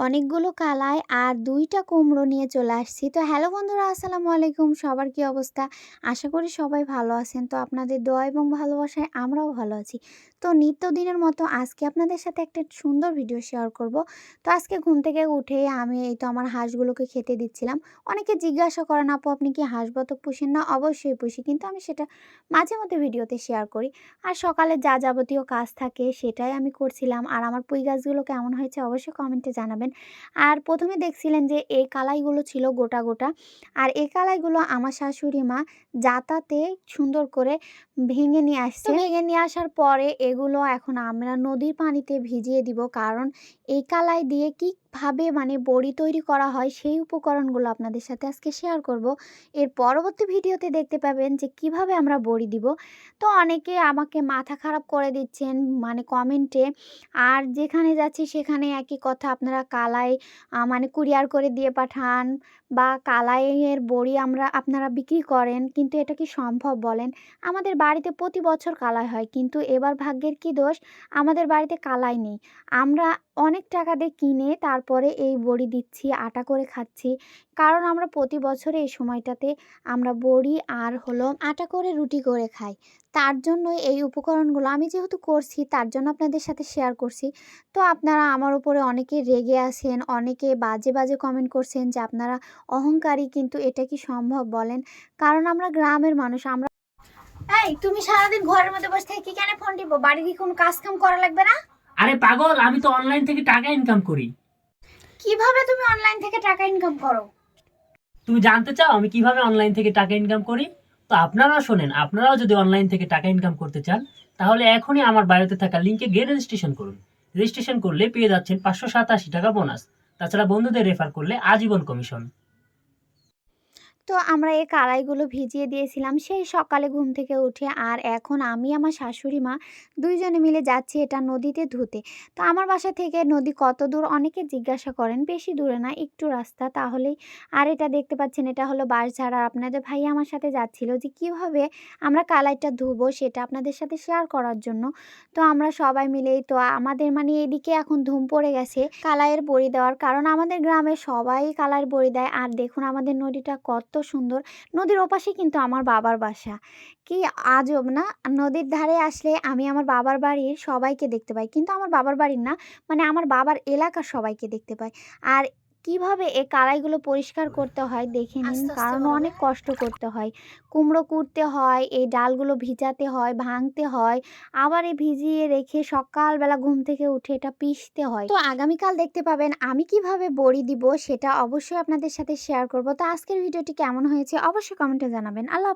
অনেকগুলো কালাই আর দুইটা কুমড়ো নিয়ে চলে আসছি। তো হ্যালো বন্ধুরা, আসসালামু আলাইকুম। সবার কি অবস্থা? আশা করি সবাই ভালো আছেন। তো আপনাদের দোয়া এবং ভালোবাসায় আমরাও ভালো আছি। তো নিত্যদিনের মতো আজকে আপনাদের সাথে একটা সুন্দর ভিডিও শেয়ার করব। তো আজকে ঘুম থেকে উঠে আমি এই তো আমার হাঁসগুলোকে খেতে দিচ্ছিলাম। অনেকে জিজ্ঞাসা করেন, আপু, আপনি কি হাঁস বতক পুষেন? না, অবশ্যই পুষি। কিন্তু আমি সেটা মাঝে মধ্যে ভিডিওতে শেয়ার করি। আর সকালে যা যাবতীয় কাজ থাকে সেটাই আমি করছিলাম। আর আমার পুঁই গাছগুলো কেমন হয়েছে অবশ্যই কমেন্টে জানাবেন। আর প্রথমে দেখছিলেন যে এই কালাইগুলো ছিল গোটা গোটা। আর এই কালাইগুলো আমার শাশুড়ি মা যাতাতে সুন্দর করে ভেঙে নিয়ে আসছে। ভেঙে নিয়ে আসার পরে এগুলো এখন আমরা নদীর পানিতে ভিজিয়ে দিব। কারণ এই কালাই দিয়ে কীভাবে মানে বড়ি তৈরি করা হয়, সেই উপকরণগুলো আপনাদের সাথে আজকে শেয়ার করব। এর পরবর্তী ভিডিওতে দেখতে পাবেন যে কীভাবে আমরা বড়ি দিব। তো অনেকে আমাকে মাথা খারাপ করে দিচ্ছেন মানে কমেন্টে আর যেখানে যাচ্ছি সেখানে একই কথা, আপনারা কালাই মানে কুরিয়ার করে দিয়ে পাঠান বা কালাইয়ের বড়ি আমরা, আপনারা বিক্রি করেন, কিন্তু এটা কি সম্ভব বলেন? আমাদের বাড়িতে প্রতি বছর কালাই হয়, কিন্তু এবার ভাগ্যের কি দোষ? আমাদের বাড়িতে কালাই নেই। আমরা অনেক টাকা দিয়ে কিনে তারপরে এই বড়ি দিচ্ছি, আটা করে খাচ্ছি। কারণ আমরা প্রতি বছরে এই সময়টাতে আমরা বড়ি আর হলো আটা করে রুটি করে খাই। তার জন্য এই উপকরণগুলো আমি যেহেতু করছি, তার জন্য আপনাদের সাথে শেয়ার করছি। তো আপনারা আমার উপরে অনেকে রেগে আছেন, অনেকে বাজে বাজে কমেন্ট করছেন যে আপনারা অহংকারী কিন্তু এটা কি সম্ভব বলেন? কারণ আমরা গ্রামের মানুষ, আমরা এই, তুমি সারাদিন ঘরের মধ্যে বসে থেকে কি কেন ফোন টিপো? বাড়ির কি কোনো কাজ কাম করা লাগবে না? আরে পাগল আমি তো অনলাইন থেকে টাকা ইনকাম করি। কীভাবে তুমি অনলাইন থেকে টাকা ইনকাম করো? তুমি জানতে চাও আমি কীভাবে অনলাইন থেকে টাকা ইনকাম করি? তো আপনারাও শোনেন আপনারাও যদি অনলাইন থেকে টাকা ইনকাম করতে চান তাহলে এখনই আমার বায়োতে থাকা লিঙ্কে গিয়ে রেজিস্ট্রেশন করুন। রেজিস্ট্রেশন করলে পেয়ে যাচ্ছেন পাঁচশো সাতাশি টাকা বোনাস তাছাড়া বন্ধুদের রেফার করলে আজীবন কমিশন তো আমরা এই কালাইগুলো ভিজিয়ে দিয়েছিলাম। সেই সকালে ঘুম থেকে উঠে আর এখন আমি, আমার শাশুড়ি মা দুইজনে মিলে যাচ্ছি এটা নদীতে ধুতে। তো আমার বাসা থেকে নদী কত দূর অনেকে জিজ্ঞাসা করেন, বেশি দূরে না, একটু রাস্তা। তাহলেই আর এটা দেখতে পাচ্ছেন, এটা হলো বাঁশঝাড়। আপনাদের ভাই আমার সাথে যাচ্ছিল যে কীভাবে আমরা কালাইটা ধুবো সেটা আপনাদের সাথে শেয়ার করার জন্য। তো আমরা সবাই মিলেই তো আমাদের মানে এদিকে এখন ধুম পড়ে গেছে কালাইয়ের বড়ি দেওয়ার কারণ আমাদের গ্রামে সবাই কালার বড়ি দেয়। আর দেখুন আমাদের নদীটা কত সুন্দর। নদীর ওপাশে কিন্তু আমার বাবার বাসা। কি আজব না? নদীর ধারে আসলে আমি আমার বাবার বাড়ির সবাইকে দেখতে পাই। কিন্তু আমার বাবার বাড়ির না মানে আমার বাবার এলাকার সবাইকে দেখতে পাই। আর কীভাবে এই কালাইগুলো পরিষ্কার করতে হয় দেখে নিন। কারণ অনেক কষ্ট করতে হয়। কুমড়ো কুড়তে হয় এই ডালগুলো ভিজাতে হয় ভাঙতে হয় আবার এই ভিজিয়ে রেখে সকালবেলা ঘুম থেকে উঠে এটা পিষতে হয়। তো আগামীকাল দেখতে পাবেন আমি কীভাবে বড়ি দিব সেটা অবশ্যই আপনাদের সাথে শেয়ার করব। তো আজকের ভিডিওটি কেমন হয়েছে অবশ্যই কমেন্টে জানাবেন। আল্লাহ